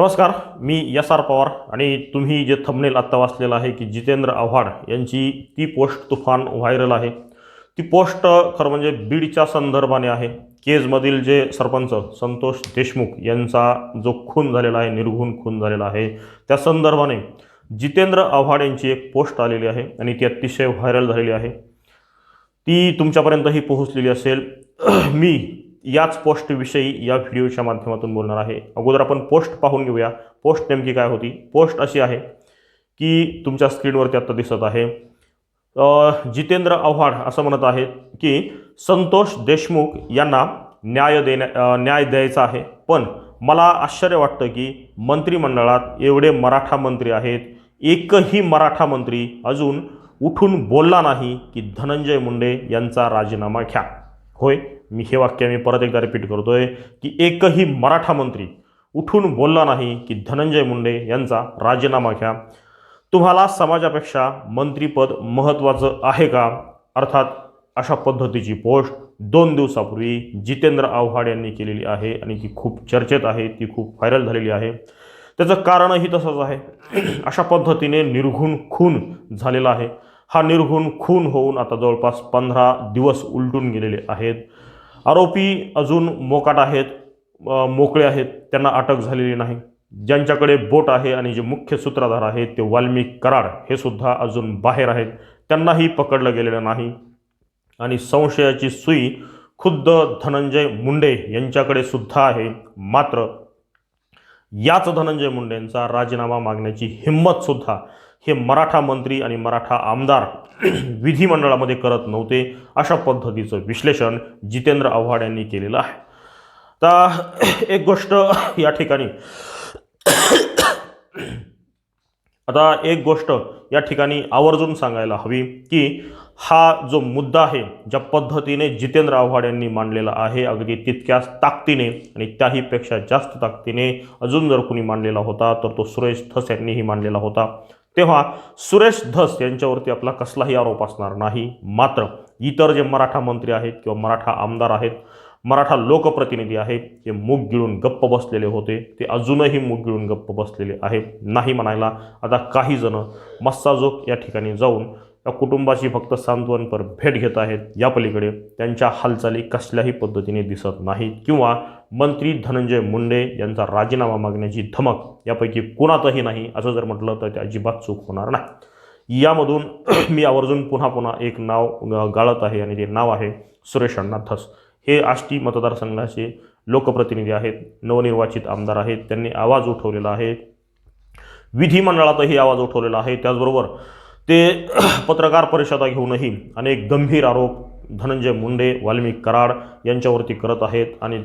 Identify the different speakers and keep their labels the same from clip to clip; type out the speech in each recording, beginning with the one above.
Speaker 1: नमस्कार मी S R Pawar आणि तुम्ही जे थंबनेल आत्ता वाचलेलं आहे की जितेंद्र आव्हाड यांची ती पोस्ट तुफान व्हायरल आहे. ती पोस्ट खरं म्हणजे बीडच्या संदर्भाने आहे. केजमधील जे सरपंच संतोष देशमुख यांचा जो खून झालेला आहे निर्घुण खून झालेला आहे त्या संदर्भाने जितेंद्र आव्हाड यांची एक पोस्ट आलेली आहे आणि ती अतिशय व्हायरल झालेली आहे. ती तुमच्यापर्यंतही पोहोचलेली असेल. मी याच पोस्टविषयी या व्हिडिओच्या माध्यमातून बोलणार आहे. अगोदर आपण पोस्ट पाहून घेऊया. पोस्ट नेमकी काय होती? पोस्ट अशी आहे की तुमच्या स्क्रीनवरती आत्ता दिसत आहे. जितेंद्र आव्हाड असं म्हणत आहेत की संतोष देशमुख यांना न्याय देण्या न्याय द्यायचा आहे. पण मला आश्चर्य वाटतं की मंत्रिमंडळात एवढे मराठा मंत्री आहेत. एकही मराठा मंत्री अजून उठून बोलला नाही की धनंजय मुंडे यांचा राजीनामा घ्या. होय? मी हे वाक्य मी परत एकदा रिपीट करतो आहे की एकही मराठा मंत्री उठून बोलला नाही की धनंजय मुंडे यांचा राजीनामा घ्या. तुम्हाला समाजापेक्षा मंत्रीपद महत्त्वाचं आहे का? अर्थात अशा पद्धतीची पोस्ट दोन दिवसापूर्वी जितेंद्र आव्हाड यांनी केलेली आहे आणि ती खूप चर्चेत आहे ती खूप व्हायरल झालेली आहे. त्याचं कारणही तसंच आहे. अशा पद्धतीने निर्घुण खून झालेला आहे. हा निर्घुण खून होऊन आता जवळपास पंधरा दिवस उलटून गेलेले आहेत. आरोपी अजून मोकाट आहेत मोकळे आहेत त्यांना अटक झालेली नाही. ज्यांच्याकडे बोट आहे आणि जे मुख्य सूत्रधार आहेत ते वाल्मिक कराड हे सुद्धा अजून बाहेर आहेत. त्यांनाही पकडलं गेलेलं नाही. आणि संशयाची सुई खुद्द धनंजय मुंडे यांच्याकडे सुद्धा आहे. मात्र याच धनंजय मुंडेंचा राजीनामा मागण्याची हिंमत सुद्धा हे मराठा मंत्री आणि मराठा आमदार विधिमंडळामध्ये करत नव्हते अशा पद्धतीचं विश्लेषण जितेंद्र आव्हाड यांनी केलेलं आहे. आता एक गोष्ट या ठिकाणी आता एक गोष्ट या ठिकाणी आवर्जून सांगायला हवी की हा जो मुद्दा आहे ज्या पद्धतीने जितेंद्र आव्हाड यांनी मांडलेला आहे अगदी तितक्याच ताकदीने आणि त्याहीपेक्षा जास्त ताकदीने अजून जर कुणी मांडलेला होता तर तो सुरेश थस यांनीही मांडलेला होता. तेव्हा सुरेश धस यांच्यावरती आपला कसलाही आरोप असणार नाही. मात्र इतर जे मराठा मंत्री आहेत किंवा मराठा आमदार आहेत मराठा लोकप्रतिनिधी आहेत ते मूग गिळून गप्प बसलेले होते ते अजूनही मूग गिळून गप्प बसलेले आहेत. नाही म्हणायला आता काही जण मस्साजोग या ठिकाणी जाऊन या कुटुंबाशी फक्त सांत्वनपर भेट घेत आहेत. या पलीकडे त्यांच्या हालचाली कसल्याही पद्धतीने दिसत नाहीत. किंवा मंत्री धनंजय मुंडे यांचा राजीनामा मागण्याची धमक यापैकी कुणातही नाही असं जर म्हटलं तर ते अजिबात चूक होणार नाही. यामधून मी आवर्जून पुन्हा पुन्हा एक नाव गाळत आहे आणि ते नाव आहे सुरेश अण्णा धस. हे आष्टी मतदारसंघाचे लोकप्रतिनिधी आहेत. नवनिर्वाचित आमदार आहेत. त्यांनी आवाज उठवलेला आहे. विधिमंडळातही आवाज उठवलेला आहे. त्याचबरोबर ते पत्रकार परिषदा घेऊनही अनेक गंभीर आरोप धनंजय मुंडे वाल्मिक कराड यांच्यावरती करत आहेत आणि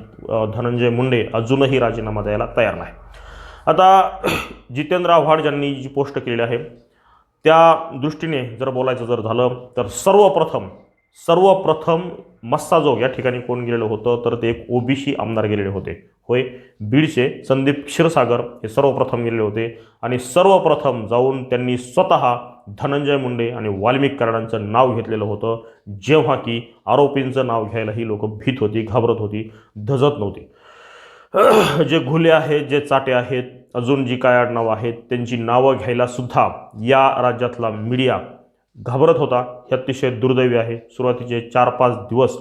Speaker 1: धनंजय मुंडे अजूनही राजीनामा द्यायला तयार नाही. आता जितेंद्र आव्हाड ज्यांनी जी पोस्ट केलेली आहे त्या दृष्टीने जर बोलायचं जर झालं तर सर्वप्रथम सर्वप्रथम मस्साजोग या ठिकाणी कोण गेलेलं होतं तर ते एक ओबीसी आमदार गेलेले होते. होय बीडचे संदीप क्षीरसागर हे सर्वप्रथम गेलेले होते आणि सर्वप्रथम जाऊन त्यांनी स्वतः धनंजय मुंडे आणि वाल्मिक कराडांचं नाव घेतलेलं होतं. जेव्हा की आरोपींचं नाव घ्यायला ही लोक भीत होती घाबरत होती धजत नव्हती. जे घुले आहेत जे चाटे आहेत अजून जी काय आडनावं आहेत त्यांची नावं घ्यायला सुद्धा या राज्यातला मीडिया घाबरत होता. हे अतिशय दुर्दैवी आहे. सुरुवातीचे चार पाच दिवस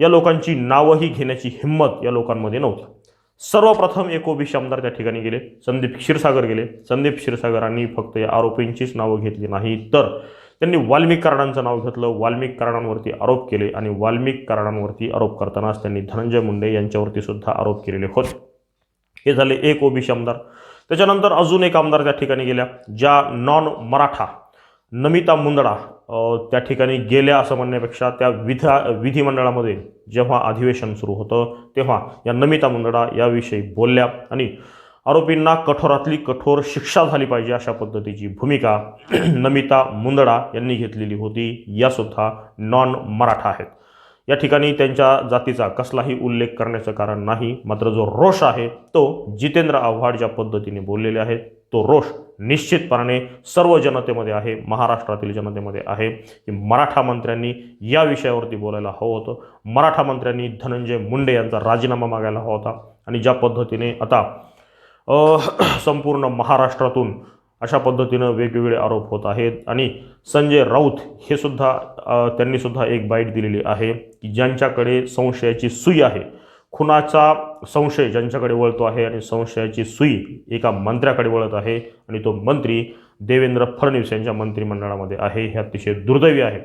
Speaker 1: या लोकांची नावंही घेण्याची हिंमत या लोकांमध्ये नव्हती. सर्वप्रथम एक ओबीसी आमदार त्या ठिकाणी गेले. संदीप क्षीरसागर गेले. संदीप क्षीरसागरांनी फक्त या आरोपींचीच नावं घेतली नाही तर त्यांनी वाल्मिक कारणांचं नाव घेतलं. वाल्मिक कारणांवरती आरोप केले आणि वाल्मिक कारणांवरती आरोप करतानाच त्यांनी धनंजय मुंडे यांच्यावरती सुद्धा आरोप केलेले होते. हे झाले एक ओबीसी आमदार त्याच्यानंतर अजून एक आमदार त्या ठिकाणी गेल्या ज्या नॉन मराठा नमिता मुंदडा त्या ठिकाणी गेल्या असं म्हणण्यापेक्षा त्या विधा विधिमंडळामध्ये जेव्हा अधिवेशन सुरू होतं तेव्हा या नमिता मुंदडा याविषयी बोलल्या आणि आरोपींना कठोरातली कठोर शिक्षा झाली पाहिजे अशा पद्धतीची भूमिका नमिता मुंदडा यांनी घेतलेली होती. यासुद्धा नॉन मराठा आहेत. या ठिकाणी त्यांच्या जातीचा कसलाही उल्लेख करण्याचं कारण नाही मात्र जो रोष आहे तो जितेंद्र आव्हाड ज्या पद्धतीने बोललेले आहेत तो रोष निश्चितपणाने सर्व जनतेमध्ये आहे महाराष्ट्रातील जनतेमध्ये आहे की मराठा मंत्र्यांनी या विषयावरती बोलायला हवं होतं. मराठा मंत्र्यांनी धनंजय मुंडे यांचा राजीनामा मागायला हवा होता. आणि ज्या पद्धतीने आता संपूर्ण महाराष्ट्रातून अशा पद्धतीनं वेगवेगळे आरोप होत आहेत. आणि संजय राऊत हे सुद्धा त्यांनीसुद्धा एक बाईट दिलेली आहे की ज्यांच्याकडे संशयाची सुई आहे खुनाचा संशय ज्यांच्याकडे वळतो आहे आणि संशयाची सुई एका मंत्र्याकडे वळत आहे आणि तो मंत्री देवेंद्र फडणवीस यांच्या मंत्रिमंडळामध्ये आहे हे अतिशय दुर्दैवी आहे.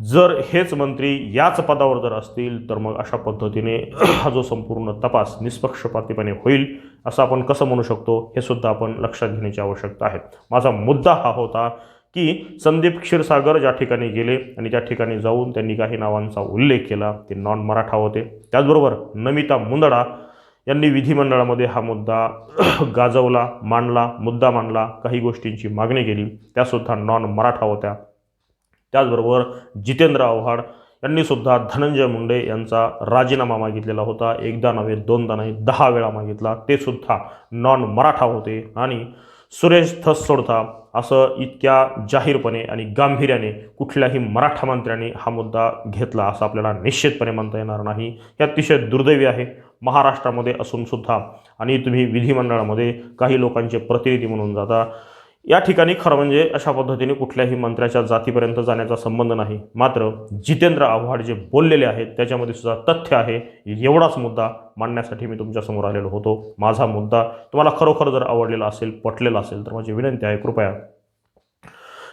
Speaker 1: जर हेच मंत्री याच पदावर जर असतील तर मग अशा पद्धतीने हा जो संपूर्ण तपास निष्पक्षपातीपणे होईल असं आपण कसं म्हणू शकतो हे सुद्धा आपण लक्षात घेण्याची आवश्यकता आहे. माझा मुद्दा हा होता की संदीप क्षीरसागर ज्या ठिकाणी गेले आणि त्या ठिकाणी जाऊन त्यांनी काही नावांचा उल्लेख केला ते नॉन मराठा होते. त्याचबरोबर नमिता मुंदडा यांनी विधिमंडळामध्ये हा मुद्दा गाजवला मांडला मुद्दा मांडला काही गोष्टींची मागणी केली. त्यासुद्धा नॉन मराठा होत्या. त्याचबरोबर जितेंद्र आव्हाड यांनीसुद्धा धनंजय मुंडे यांचा राजीनामा मागितलेला होता. एकदा नव्हे दोनदा नाही दहा वेळा मागितला. ते सुद्धा नॉन मराठा होते. आणि सुरेश थस सोडता. असं इतक्या जाहीरपणे आणि गांभीर्याने कुठल्याही मराठा मंत्र्याने हा मुद्दा घेतला असं आपल्याला निश्चितपणे म्हणता येणार नाही. हे अतिशय दुर्दैवी आहे. महाराष्ट्रामध्ये असूनसुद्धा आणि तुम्ही विधिमंडळामध्ये काही लोकांचे प्रतिनिधी म्हणून जाता. या ठिकाणी खरं म्हणजे अशा पद्धतीने कुठल्याही मंत्र्याच्या जातीपर्यंत जाण्याचा संबंध नाही. मात्र जितेंद्र आव्हाड जे बोललेले आहेत त्याच्यामध्ये सुद्धा तथ्य आहे. एवढाच मुद्दा मांडण्यासाठी मी तुमच्यासमोर आलेलो होतो. माझा मुद्दा तुम्हाला खरोखर जर आवडलेला असेल पटलेला असेल तर माझी विनंती आहे कृपया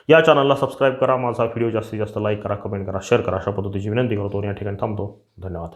Speaker 1: या चॅनलला सबस्क्राईब करा. माझा व्हिडिओ जास्तीत जास्त लाईक करा कमेंट करा शेअर करा. अशा पद्धतीची विनंती करतो आणि या ठिकाणी थांबतो. धन्यवाद.